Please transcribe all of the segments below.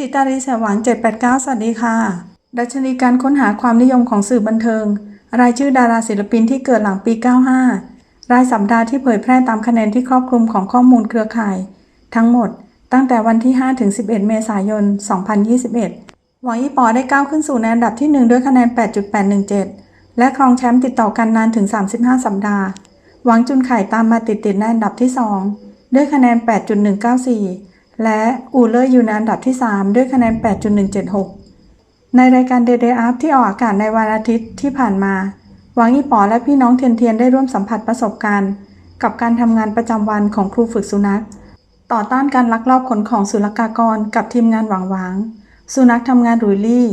ติตารีแสหวัง789 สวัสดีค่ะ ดัชนีการค้นหาความนิยมของสื่อบันเทิง รายชื่อดาราศิลปินที่เกิดหลังปี 95 รายสัปดาห์ที่เผยแพร่ตามคะแนนที่ครอบคลุมของข้อมูลเครือข่าย ทั้งหมด ตั้งแต่วันที่ 5 ถึง 11 เมษายน 2021 หวังอีปอได้ก้าวขึ้นสู่ในอันดับที่ 1 ด้วยคะแนน 8.817 และครองแชมป์ติดต่อกันนานถึง 35 สัปดาห์ หวังจุนไข่ตามมาติดๆในอันดับที่ 2 ด้วยคะแนน 8.194 และอูเลอร์อยู่ในอันดับที่ 3 ด้วยคะแนน 8.176 ในรายการ Day Day Up ที่ออกอากาศในวันอาทิตย์ที่ผ่านมาหวังอีป๋อและพี่น้องเทียนเทียนได้ร่วมสัมผัสประสบการณ์ กับการทำงานประจำวันของครูฝึกสุนัข ต่อต้านการลักลอบขนของศุลกากรกับทีมงานหวังหวางสุนัขทำงานรุยลี่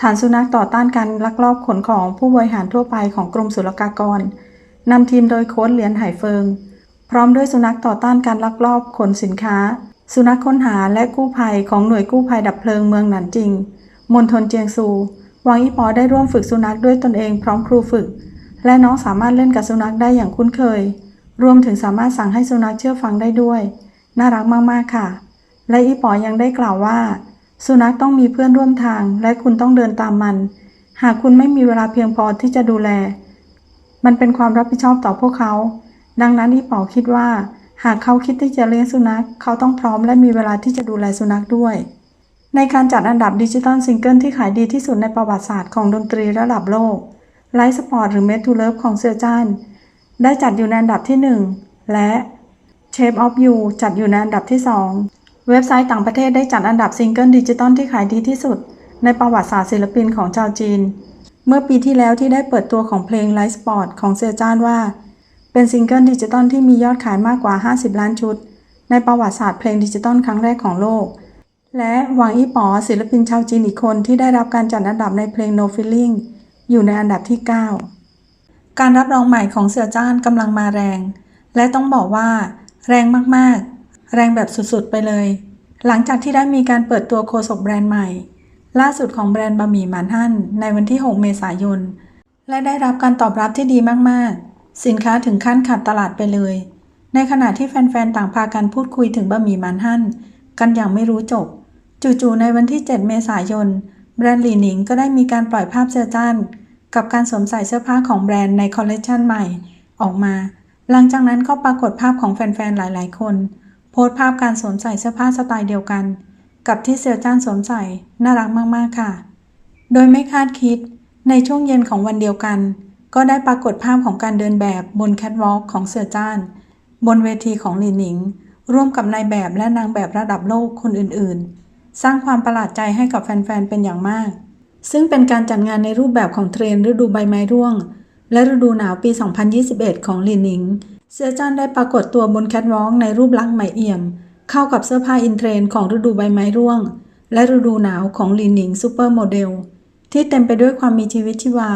ฐานสุนัขต่อต้านการลักลอบขนของผู้บริหารทั่วไปของกรมศุลกากรนำทีมโดยโค้ชเหรียญไหเฟิง พร้อมด้วยสุนัขต่อต้านการลักลอบขนสินค้า สุนัขค้นหาและกู้ภัยของหน่วยกู้ภัยดับเพลิงเมืองหนานจิง มณฑลเจียงซูหวังอีปอได้ร่วมฝึกสุนัขด้วยตนเองพร้อมครูฝึก และน้องสามารถเล่นกับสุนัขได้อย่างคุ้นเคย รวมถึงสามารถสั่งให้สุนัขเชื่อฟังได้ด้วย น่ารักมาก ๆ ค่ะ และอีปอยังได้กล่าวว่า สุนัขต้องมีเพื่อนร่วมทาง และคุณต้องเดินตามมัน หากคุณไม่มีเวลาเพียงพอที่จะดูแล มันเป็นความรับผิดชอบต่อพวกเขา ดังนั้นอีปอคิดว่า หากเขาคิดที่จะเลี้ยงสุนัข เขาต้องพร้อมและมีเวลาที่จะดูแลสุนัขด้วย ในการจัดอันดับดิจิตอลซิงเกิลที่ขายดีที่สุดในประวัติศาสตร์ของดนตรีระดับโลกไลฟ์สปอร์ตหรือเมทูเลิฟของเสือจ้านได้จัดอยู่ในอันดับที่ 1 และ Shape of You จัดอยู่ในอันดับที่ 2 เว็บไซต์ต่างประเทศได้จัดอันดับซิงเกิลดิจิตอลที่ขายดีที่สุด ในประวัติศาสตร์ศิลปินของชาวจีน เมื่อปีที่แล้วที่ได้เปิดตัวของเพลง Light Sport ของเซอร์จานว่า เป็นซิงเกิลดิจิตอลที่มียอดขายมากกว่า 50 ล้านชุด ในประวัติศาสตร์เพลงดิจิตอลครั้งแรกของโลก และหวังอี้ป๋อศิลปินชาวจีนอีกคนที่ได้รับการจัดอันดับในเพลง No Feeling อยู่ในอันดับที่ 9 การรับรองใหม่ของเสือจ้านกำลังมาแรง และต้องบอกว่า แรงมากๆ แรงแบบสุดๆไปเลย หลังจากที่ได้มีการเปิดตัวโคศกแบรนด์ใหม่ ล่าสุดของแบรนด์บะหมี่หมานฮั่นในวันที่ 6 เมษายน และได้รับการตอบรับที่ดีมากๆ สินค้าถึงขั้นขาดตลาดไปเลย ในขณะที่แฟนๆ ต่างพากันพูดคุยถึงบะหมี่มานฮั่น กันอย่างไม่รู้จบ จู่ๆ ในวันที่ 7 เมษายน แบรนด์หลีหนิงก็ได้มีการปล่อยภาพเสื้อจ้าน กับการสวมใส่เสื้อผ้าของแบรนด์ในคอลเลกชันใหม่ ออกมา หลังจากนั้นก็ปรากฏภาพของแฟนๆ หลายๆ คน โพสต์ภาพการสวมใส่เสื้อผ้าสไตล์เดียวกัน กับที่เซียวจ้านสวมใส่น่ารักมากๆ ค่ะ โดยไม่คาดคิด ในช่วงเย็นของวันเดียวกัน ก็ได้ปรากฏภาพของการเดินแบบบนแคทวอล์กของเสือจ้าน บนเวทีของหลินหนิง ร่วมกับนายแบบและนางแบบระดับโลกคนอื่นๆ สร้างความประหลาดใจให้กับแฟนๆ เป็นอย่างมาก ซึ่งเป็นการจัดงานในรูปแบบของเทรนฤดูใบไม้ร่วง และฤดูหนาวปี 2021 ของหลินหนิง เสือจ้านได้ปรากฏตัวบนแคทวอล์กในรูปลักษณ์ใหม่เอี่ยม เข้ากับเสื้อผ้าอินเทรนของฤดูใบไม้ร่วง และฤดูหนาวของหลินหนิงซูเปอร์โมเดลที่เต็มไปด้วยความมีชีวิตชีวา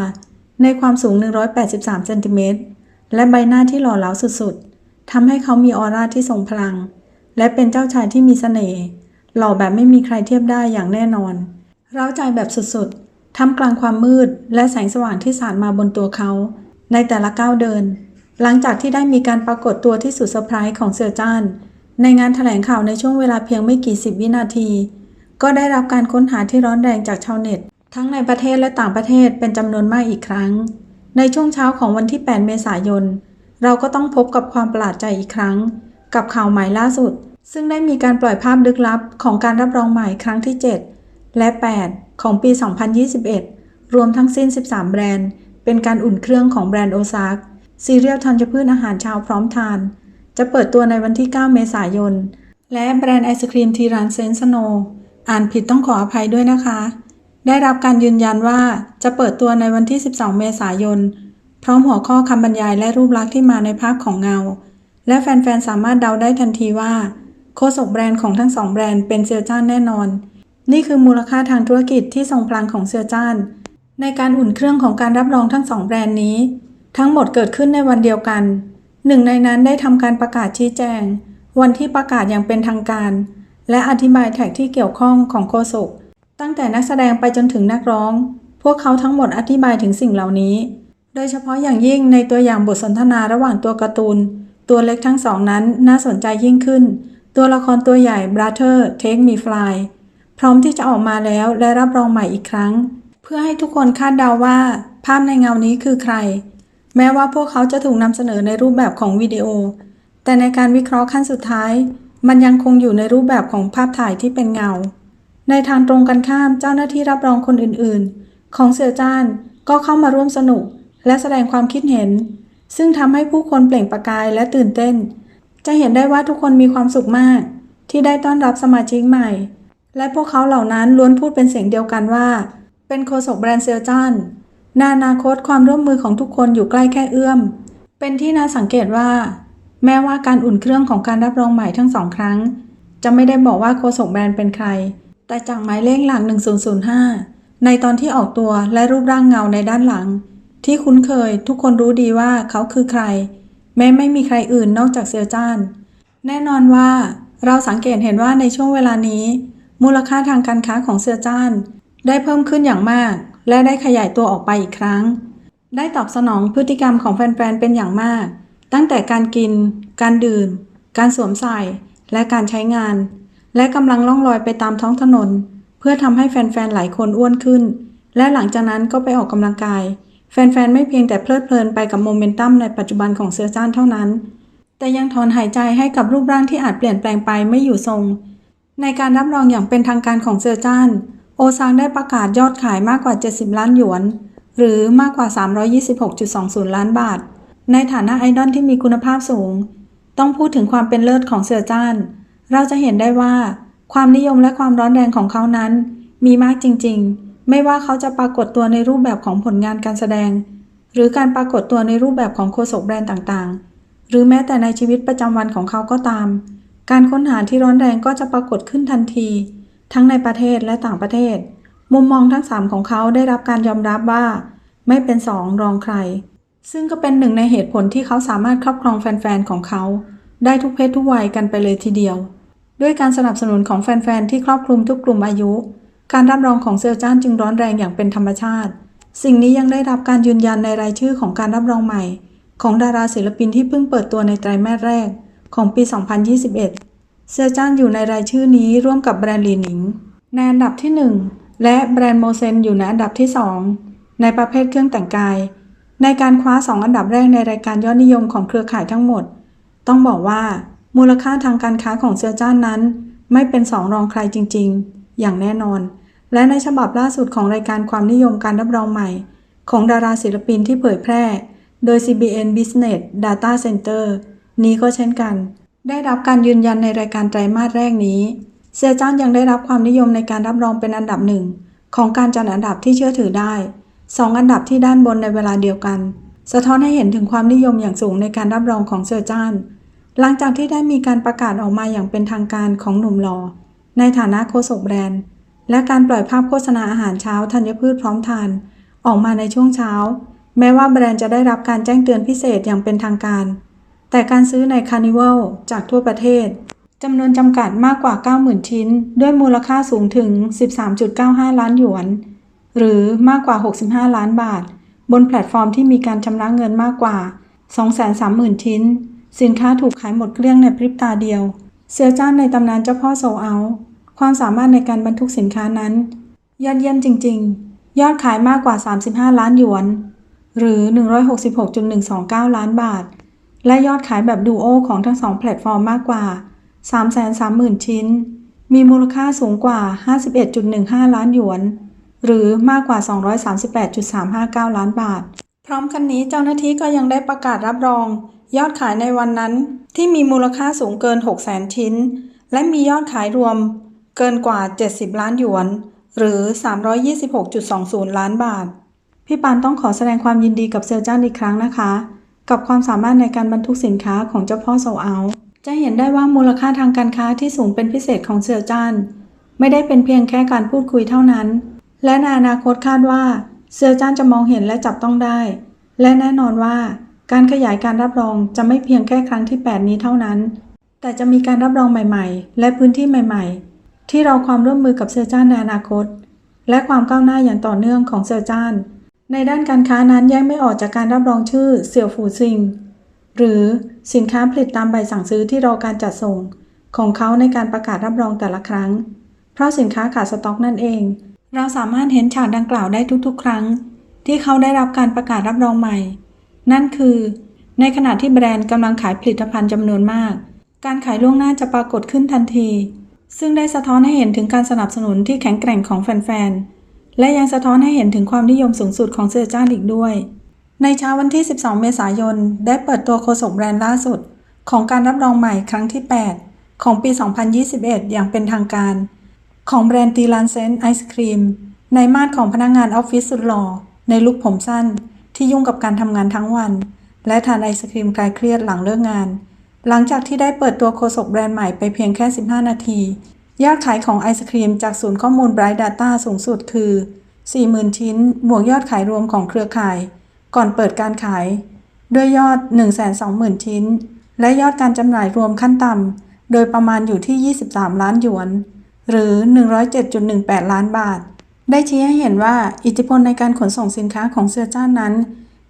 ในความสูง 183 เซนติเมตร และใบหน้าที่หล่อเหลาสุดๆ ทำให้เขามีออร่าที่ทรงพลัง และเป็นเจ้าชายที่มีเสน่ห์ หล่อแบบไม่มีใครเทียบได้อย่างแน่นอน เร้าใจแบบสุดๆ ท่ามกลางความมืดและแสงสว่างที่สาดมาบนตัวเขา ในแต่ละก้าวเดิน หลังจากที่ได้มีการปรากฏตัวที่สุดเซอร์ไพรส์ของเสือจ้าน ในงานถแถลงข่าวในช่วงเวลาเพียงไม่กี่สิบวินาที ก็ได้รับการค้นหาที่ร้อนแรงจากชาวเน็ต ทั้งในประเทศและต่างประเทศเป็นจำนวนมากอีกครั้ง ในช่วงเช้าของวันที่ 8 เมษายน เราก็ต้องพบกับความประหลาดใจอีกครั้ง กับข่าวใหม่ล่าสุด ซึ่งได้มีการปล่อยภาพลึกลับของการรับรองใหม่ครั้งที่ 7 และ 8 ของปี 2021 รวมทั้งสิ้น 13 แบรนด์ เป็นการอุ่นเครื่องของแบรนด์โอซากซีเรียลธัญพืชอาหารเช้าพร้อมทาน จะเปิดตัวในวันที่ 9 เมษายน และแบรนด์ไอศครีมทีรานเซนสโน อ่านผิดต้องขออภัยด้วยนะคะ ได้รับการยืนยันว่าจะเปิดตัวในวันที่ 12 เมษายน พร้อมหัวข้อคำบรรยายและรูปลักษณ์ที่มาในภาพของเงา และแฟนๆ สามารถเดาได้ทันทีว่าโฆษกแบรนด์ของทั้งสองแบรนด์เป็นเซียจ้านแน่นอน นี่คือมูลค่าทางธุรกิจที่ทรงพลังของเซียจ้าน ในการอุ่นเครื่องของการรับรองทั้งสองแบรนด์นี้ ทั้งหมดเกิดขึ้นในวันเดียวกัน หนึ่งในนั้นได้ทำการประกาศชี้แจง วันที่ประกาศอย่างเป็นทางการ และอธิบายแท็กที่เกี่ยวข้องของโฆษก ตั้งแต่นักแสดงไปจนถึงนักร้อง พวกเขาทั้งหมดอธิบายถึงสิ่งเหล่านี้ โดยเฉพาะอย่างยิ่งในตัวอย่างบทสนทนาระหว่างตัวการ์ตูน ตัวเล็กทั้งสองนั้นน่าสนใจยิ่งขึ้น ตัวละครตัวใหญ่ Brother Take Me Fly พพร้อมที่จะออกมาแล้วและรับรองใหม่อีกครั้ง เพื่อให้ทุกคนคาดเดาว่า ภาพในเงานี้คือใคร แม้ว่าพวกเขาจะถูกนำเสนอในรูปแบบของวิดีโอ แต่ในการวิเคราะห์ขั้นสุดท้าย มันยังคงอยู่ในรูปแบบของภาพถ่ายที่เป็นเงา ในทางตรงกันข้ามเจ้าหน้าที่รับรองคนอื่นๆ ของเสือจ้านก็เข้ามาร่วมสนุกและแสดงความคิดเห็น ซึ่งทำให้ผู้คนเปล่งประกายและตื่นเต้น จะเห็นได้ว่าทุกคนมีความสุขมาก ที่ได้ต้อนรับสมาชิกใหม่ และพวกเขาเหล่านั้นล้วนพูดเป็นเสียงเดียวกันว่า เป็นโฆษกแบรนด์เซียจานในอนาคตความร่วมมือของทุกคนอยู่ใกล้แค่เอื้อม เป็นที่น่าสังเกตว่า แม้ว่าการอุ่นเครื่องของการรับรองใหม่ทั้งสองครั้ง จะไม่ได้บอกว่าโฆษกแบรนด์เป็นใคร แต่จากหมายเลขหลัง1005 ในตอนที่ออกตัวและรูปร่างเงาในด้านหลัง ที่คุ้นเคยทุกคนรู้ดีว่าเขาคือใคร แม้ไม่มีใครอื่นนอกจากเซียจาน แน่นอนว่าเราสังเกตเห็นว่าในช่วงเวลานี้ มูลค่าทางการค้าของเซียจาน ได้เพิ่มขึ้นอย่างมาก และได้ขยายตัวออกไปอีกครั้ง ได้ตอบสนองพฤติกรรมของแฟนๆเป็นอย่างมาก ตั้งแต่การกิน การดื่ม การสวมใส่ และการใช้งาน และกำลังล่องลอยไปตามท้องถนน เพื่อทำให้แฟนๆ หลายคนอ้วนขึ้น และหลังจากนั้นก็ไปออกกำลังกาย แฟนๆ ไม่เพียงแต่เพลิดเพลินไปกับโมเมนตัมในปัจจุบันของเสือจ้านเท่านั้น แต่ยังถอนหายใจให้กับรูปร่างที่อาจเปลี่ยนแปลงไปไม่อยู่ทรง ในการรับรองอย่างเป็นทางการของเซอร์จานโอซางได้ประกาศยอดขายมากกว่า 70 ล้านหยวน หรือมากกว่า 326.20 ล้านบาท ในฐานะไอดอลที่มีคุณภาพสูง ต้องพูดถึงความเป็นเลิศของเสือจ้าน เราจะเห็นได้ว่า ความนิยมและความร้อนแรงของเขานั้น มีมากจริงๆ ไม่ว่าเขาจะปรากฏตัวในรูปแบบของผลงานการแสดง หรือการปรากฏตัวในรูปแบบของโฆษกแบรนด์ต่างๆ หรือแม้แต่ในชีวิตประจำวันของเขาก็ตาม การค้นหาที่ร้อนแรงก็จะปรากฏขึ้นทันที ทั้งในประเทศและต่างประเทศ มุมมองทั้งสามของเขาได้รับการยอมรับว่า ไม่เป็นสองรองใคร ซึ่งก็เป็นหนึ่งในเหตุผลที่เขาสามารถครอบครองแฟนๆของเขาได้ทุกเพศทุกวัยกันไปเลยทีเดียว ด้วยการสนับสนุนของแฟน ๆ ที่ครอบคลุมทุกกลุ่มอายุ การรับรองของเซลจ้านจึงร้อนแรงอย่างเป็นธรรมชาติ สิ่งนี้ยังได้รับการยืนยันในรายชื่อของการรับรองใหม่ ของดาราศิลปินที่เพิ่งเปิดตัวในไตรมาสแรกของปี 2021 เซลจ้านอยู่ในรายชื่อนี้ร่วมกับแบรนด์ลีนิงในอันดับที่ 1 และแบรนด์โมเซนอยู่ในอันดับที่ 2 ในประเภทเครื่องแต่งกาย ในการคว้า 2 อันดับแรกในรายการยอดนิยมของเครือข่ายทั้งหมด ต้องบอกว่า มูลค่าทางการค้าของเซลจ้านนั้น ไม่เป็นสองรองใครจริงๆ อย่างแน่นอน และในฉบับล่าสุดของรายการความนิยมการรับรองใหม่ ของดาราศิลปินที่เผยแพร่ โดย CBN Business Data Center นี้ก็เช่นกัน ได้รับการยืนยันในรายการไตรมาสแรกนี้เซียจ้านยังได้รับความนิยมในการรับรองเป็นอันดับหนึ่งของการจัดอันดับที่เชื่อถือได้สองอันดับที่ด้านบนในเวลาเดียวกัน สะท้อนให้เห็นถึงความนิยมอย่างสูงในการรับรองของเซียจ้าน หลังจากที่ได้มีการประกาศออกมาอย่างเป็นทางการของหนุ่มหล่อในฐานะโฆษกแบรนด์ และการปล่อยภาพโฆษณาอาหารเช้าธัญพืชพร้อมทาน ออกมาในช่วงเช้า แม้ว่าแบรนด์จะได้รับการแจ้งเตือนพิเศษอย่างเป็นทางการ แต่การซื้อในคาร์นิวัลจากทั่วประเทศจำนวนจำกัดมากกว่า 90,000 ชิ้น ด้วยมูลค่าสูงถึง 13.95 ล้านหยวน หรือมากกว่า 65 ล้านบาท บนแพลตฟอร์มที่มีการชำระเงินมากกว่า 230,000 ชิ้น สินค้าถูกขายหมดเกลี้ยงในพริบตาเดียว เซียวจ้านในตำนานเจ้าพ่อโซเอา ความสามารถในการบรรทุกสินค้านั้น ยอดเยี่ยมจริง ๆ ยอดขายมากกว่า 35 ล้านหยวน หรือ 166.129 ล้านบาท และยอดขายแบบดูโอของทั้งสองแพลตฟอร์มมากกว่า 330,000 ชิ้น มีมูลค่าสูงกว่า 51.15 ล้านหยวน หรือมากกว่า 238.359 ล้านบาท พร้อมกันนี้เจ้าหน้าที่ก็ยังได้ประกาศรับรอง ยอดขายในวันนั้นที่มีมูลค่าสูงเกิน 600,000 ชิ้น และมียอดขายรวมเกินกว่า 70 ล้านหยวน หรือ 326.20 ล้านบาท พี่ปานต้องขอแสดงความยินดีกับเซลจ้านอีกครั้งนะคะ กับความสามารถในการบรรทุกสินค้าของเจ้าพ่อโซเอาจะเห็นได้ว่ามูลค่าทางการค้าที่สูงเป็นพิเศษของเซลจ้านไม่ได้เป็นเพียงแค่การพูดคุยเท่านั้น และในอนาคตคาดว่าเซลจ้านจะมองเห็นและจับต้องได้ และแน่นอนว่า การขยายการรับรองจะไม่เพียงแค่ครั้งที่ 8 นี้เท่านั้น แต่จะมีการรับรองใหม่ๆ และพื้นที่ใหม่ๆ ที่เราความร่วมมือกับเซลจ้านในอนาคต และความก้าวหน้าอย่างต่อเนื่องของเซลจ้านในด้านการค้านั้นแยกไม่ออกจากการรับรองชื่อเสี่ยวฟูซิง หรือสินค้าผลิตตามใบสั่งซื้อที่รอการจัดส่ง ของเขาในการประกาศรับรองแต่ละครั้ง เพราะสินค้าขาดสต็อกนั่นเอง เราสามารถเห็นฉากดังกล่าวได้ทุกๆ ครั้ง ที่เขาได้รับการประกาศรับรองใหม่ นั่นคือ ในขณะที่แบรนด์กำลังขายผลิตภัณฑ์จำนวนมาก การขายล่วงหน้าจะปรากฏขึ้นทันที ซึ่งได้สะท้อนให้เห็นถึงการสนับสนุนที่แข็งแกร่งของแฟนๆ และยังสะท้อนให้เห็นถึงความนิยมสูงสุดของเสื้อจ้านอีกด้วย ในเช้าวันที่ 12 เมษายน ได้เปิดตัวโฆษกแบรนด์ล่าสุด ของการรับรองใหม่ครั้งที่ 8 ของปี 2021 อย่างเป็นทางการ ของแบรนด์ตีลานเซนไอศครีมในมาดของพนักงานออฟฟิศสุดหล่อในลุคผมสั้น ที่ยุ่งกับการทำงานทั้งวัน และทานไอศครีมคลายเครียดหลังเลิกงาน หลังจากที่ได้เปิดตัวโฆษกแบรนด์ใหม่ไปเพียงแค่ 15 นาที ยอดขายของไอศครีมจากศูนย์ข้อมูล Bright Data สูงสุดคือ 40,000 ชิ้น บวกยอดขายรวมของเครือข่าย ก่อนเปิดการขาย ด้วยยอด 120,000 ชิ้น และยอดการจำหน่ายรวมขั้นต่ำโดยประมาณอยู่ที่ 23 ล้านหยวน หรือ 107.18 ล้านบาท ได้ชี้ให้เห็นว่าอิทธิพลในการขนส่งสินค้าของเสื้อจ้านนั้น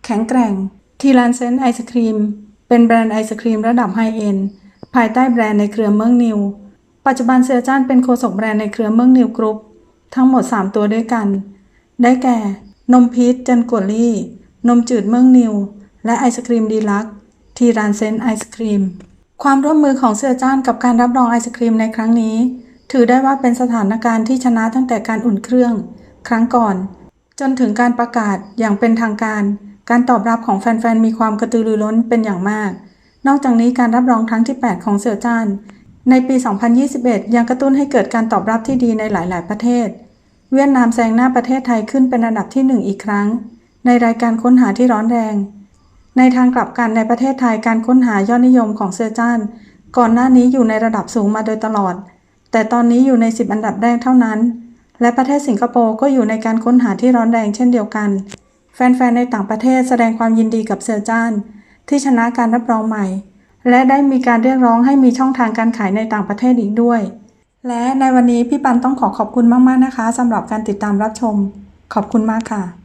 แข็งแกร่ง ทีลานเซนไอศครีม เป็นแบรนด์ไอศครีมระดับไฮเอ็นภายใต้แบรนด์ในเครือเมืองนิว ปัจจุบันเสื้อจ้านเป็นโฆษกแบรนด์ในเครือเมืองนิวกรุ๊ปทั้งหมด 3 ตัวด้วยกัน ได้แก่ นมพีชจันกวลี่ นมจืดเมืองนิว และไอศครีมดีลักทีรานเซนไอศครีม ความร่วมมือของเสือจ้านกับการรับรองไอศครีมในครั้งนี้ ถือได้ว่าเป็นสถานการณ์ที่ชนะตั้งแต่การอุ่นเครื่อง ครั้งก่อน จนถึงการประกาศอย่างเป็นทางการ การตอบรับของแฟนๆ มีความกระตือรือร้นเป็นอย่างมาก นอกจากนี้การรับรองครั้งที่ 8 ของเสือจ้านในปี 2021 ยังกระตุ้นให้เกิดการตอบรับที่ดีในหลาย ๆ ประเทศ เวียดนามแซงหน้าประเทศไทยขึ้นเป็นอันดับที่ 1 อีกครั้ง ในรายการค้นหาที่ร้อนแรง ในทางกลับกันในประเทศไทยการค้นหายอดนิยมของเซอร์จานก่อนหน้านี้อยู่ในระดับสูงมาโดยตลอด แต่ตอนนี้อยู่ใน 10 อันดับแรกเท่านั้น และประเทศสิงคโปร์ก็อยู่ในการค้นหาที่ร้อนแรงเช่นเดียวกัน แฟนๆ ในต่างประเทศแสดงความยินดีกับเซอร์จาน ที่ชนะการรับรองใหม่ และได้มีการเรียกร้องให้มีช่องทางการขายในต่างประเทศอีกด้วย และในวันนี้พี่ปันต้องขอขอบคุณมากๆนะคะสำหรับการติดตามรับชม ขอบคุณมากค่ะ